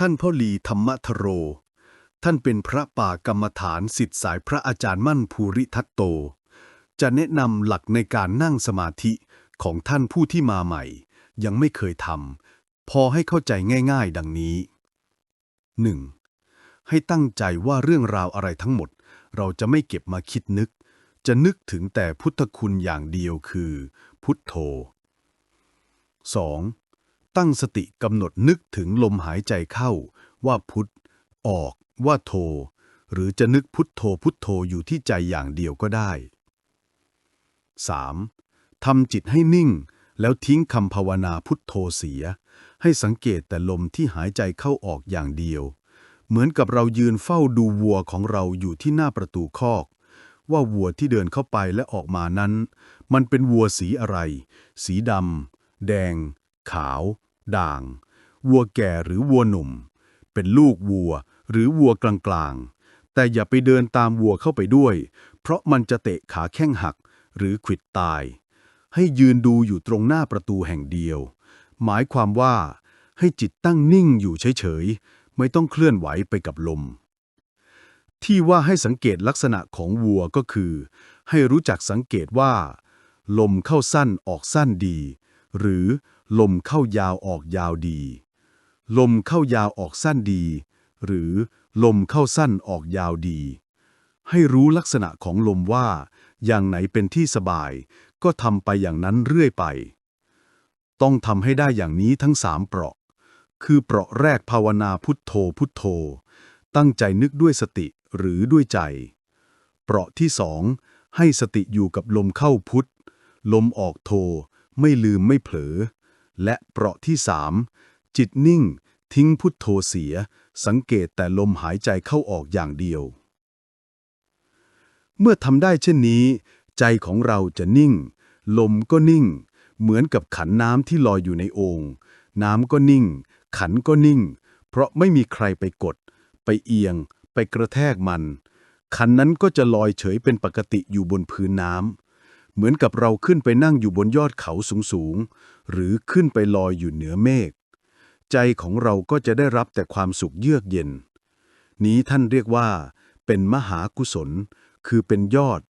ท่านพ่อหลีธรรมทโร ท่านเป็นพระป่ากรรมฐานสิทธิสายพระอาจารย์มั่นภูริทัตโต จะแนะนำหลักในการนั่งสมาธิของท่านผู้ที่มาใหม่ ยังไม่เคยทำพอให้เข้าใจง่ายๆ ดังนี้ 1. ให้ตั้งใจว่าเรื่องราวอะไรทั้งหมด เราจะไม่เก็บมาคิดนึก จะนึกถึงแต่พุทธคุณอย่างเดียวคือ พุทโธ 2. ตั้งสติกำหนดนึกถึงลมหายใจเข้า ว่าพุทธออก ว่าโท หรือจะนึกพุทโธพุทโธอยู่ที่ใจอย่างเดียวก็ได้ 3. ทำจิตให้นิ่ง แล้วทิ้งคำภาวนาพุทโธเสีย ให้สังเกตแต่ลมที่หายใจเข้าออกอย่างเดียว เหมือนกับเรายืนเฝ้าดูวัวของเราอยู่ที่หน้าประตูคอก ว่าวัวที่เดินเข้าไปและออกมานั้น มันเป็นวัวสีอะไร สีดำแดง ขาว ด่าง วัวแก่หรือวัวหนุ่ม เป็นลูกวัวหรือวัวกลางๆ แต่อย่าไปเดินตามวัวเข้าไปด้วย เพราะมันจะเตะขาแข้งหักหรือขิดตาย ให้ยืนดูอยู่ตรงหน้าประตูแห่งเดียว หมายความว่าให้จิตตั้งนิ่งอยู่เฉยๆ ไม่ต้องเคลื่อนไหวไปกับลม ที่ว่าให้สังเกตลักษณะของวัวก็คือ ให้รู้จักสังเกตว่า ลมเข้าสั้นออกสั้นดี หรือ ลมเข้ายาวออกยาวดี ลมเข้ายาวออกสั้นดี หรือลมเข้าสั้นออกยาวดี ให้รู้ลักษณะของลมว่า อย่างไหนเป็นที่สบาย ก็ทำไปอย่างนั้นเรื่อยไป ต้องทำให้ได้อย่างนี้ทั้งสามเปราะ คือเปราะแรกภาวนาพุทโธพุทโธ ตั้งใจนึกด้วยสติหรือด้วยใจ เปราะที่สองให้สติอยู่กับลมเข้าพุทลมออกโธไม่ลืมไม่เผลอ และเปราะที่สามจิตนิ่ง ทิ้งพุทโธเสีย สังเกตแต่ลมหายใจเข้าออกอย่างเดียว เมื่อทำได้เช่นนี้ ใจของเราจะนิ่ง ลมก็นิ่ง เหมือนกับขันน้ำที่ลอยอยู่ในโองน้ำก็นิ่ง ขันก็นิ่ง เพราะไม่มีใครไปกด ไปเอียง ไปกระแทกมัน ขันนั้นก็จะลอยเฉยเป็นปกติอยู่บนพื้นน้ำ เหมือนกับเราขึ้นไปนั่งอยู่บนยอดเขาสูงๆ หรือขึ้นไปลอยอยู่เหนือเมฆ ใจของเราก็จะได้รับแต่ความสุขเยือกเย็น นี้ท่านเรียกว่า เป็นมหากุศล คือเป็นยอด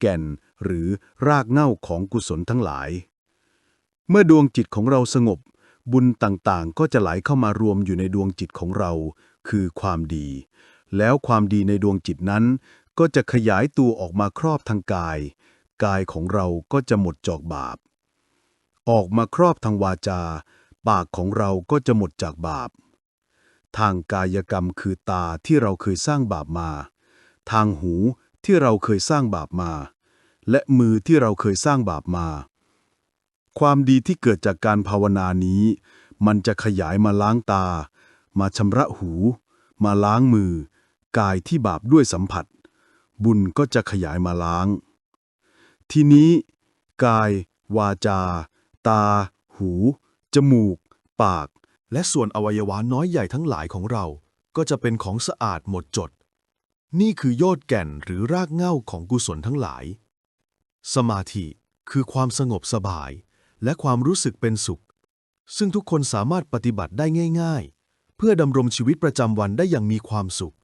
แก่น หรือรากเหง้าของกุศลทั้งหลาย เมื่อดวงจิตของเราสงบ บุญต่างๆ ก็จะไหลเข้ามารวมอยู่ในดวงจิตของเรา คือความดี แล้วความดีในดวงจิตนั้น ก็จะขยายตัวออกมาครอบทางกาย กายของเราก็จะหมดจอกบาป ออกมาครอบทางวาจา ปากของเราก็จะหมดจากบาป ทางกายกรรมคือตาที่เราเคยสร้างบาปมา ทางหูที่เราเคยสร้างบาปมา และมือที่เราเคยสร้างบาปมา ความดีที่เกิดจากการภาวนานี้ มันจะขยายมาล้างตา มาชำระหู มาล้างมือ กายที่บาปด้วยสัมผัส บุญก็จะขยายมาล้าง ทีนี้ กาย วาจา ตา หู จมูก ปาก และส่วนอวัยวะน้อยใหญ่ทั้งหลายของเรา ก็จะเป็นของสะอาดหมดจด นี่คือยอดแก่นหรือรากเหง้าของกุศลทั้งหลาย สมาธิคือความสงบสบาย และความรู้สึกเป็นสุข ซึ่งทุกคนสามารถปฏิบัติได้ง่าย ๆ เพื่อดำรงชีวิตประจำวันได้อย่างมีความสุข